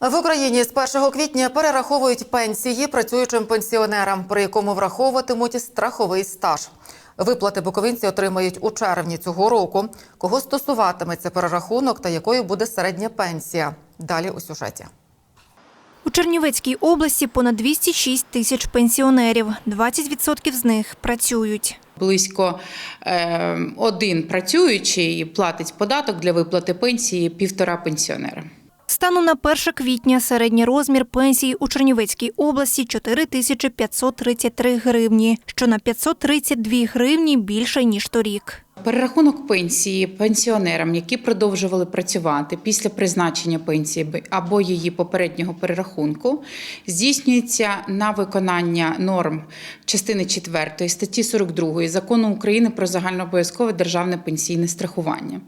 В Україні з 1 квітня перераховують пенсії працюючим пенсіонерам, при якому враховуватимуть страховий стаж. Виплати буковинці отримають у червні цього року. Кого стосуватиметься перерахунок та якою буде середня пенсія? Далі у сюжеті. У Чернівецькій області понад 206 тисяч пенсіонерів. 20% з них працюють. Близько е, один працюючий платить податок для виплати пенсії півтора пенсіонера. Станом на 1 квітня середній розмір пенсії у Чернівецькій області 4 тисячі 533 гривні, що на 532 гривні більше, ніж торік. Перерахунок пенсії пенсіонерам, які продовжували працювати після призначення пенсії або її попереднього перерахунку, здійснюється на виконання норм частини 4 статті 42 Закону України про загальнообов'язкове державне пенсійне страхування,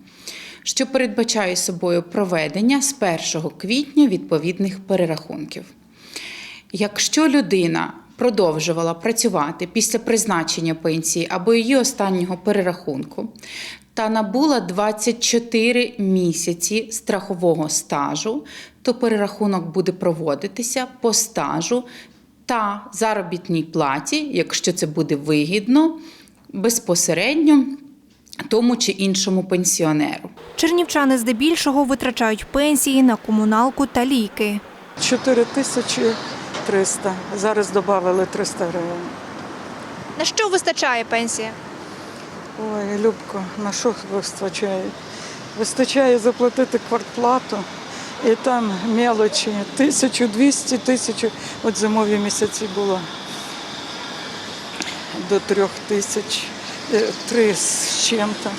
що передбачає собою проведення з 1 квітня відповідних перерахунків. Якщо людина продовжувала працювати після призначення пенсії або її останнього перерахунку та набула 24 місяці страхового стажу, то перерахунок буде проводитися по стажу та заробітній платі, якщо це буде вигідно, безпосередньо тому чи іншому пенсіонеру. Чернівчани здебільшого витрачають пенсії на комуналку та ліки. 4 тисячі 300. Зараз додали 300 гривень. На що вистачає пенсія? Ой, Любко, на що вистачає? Вистачає заплатити квартплату і там мелочі. Тисячу, двісті, тисячу. От зимові місяці було до трьох тисяч, три з чим-то.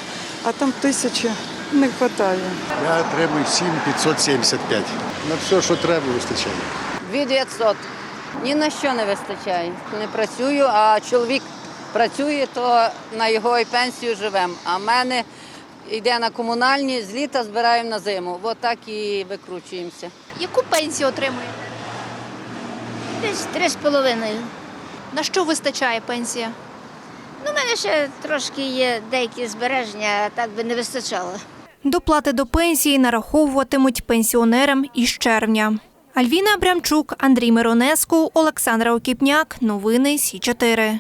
А там тисячі не вистачає. Я отримую 7 575. На все, що треба, вистачає. 2900. Ні на що не вистачає. Не працюю, а чоловік працює, то на його і пенсію живемо. А в мене йде на комунальні, з літа збираємо на зиму. От так і викручуємося. Яку пенсію отримуєте? Десь три з половиною. На що вистачає пенсія? Ну, в мене ще трошки є деякі збереження, так би не вистачало. Доплати до пенсії нараховуватимуть пенсіонерам із червня. Альвіна Абрямчук, Андрій Миронеску, Олександра Окіпняк. Новини Сі 4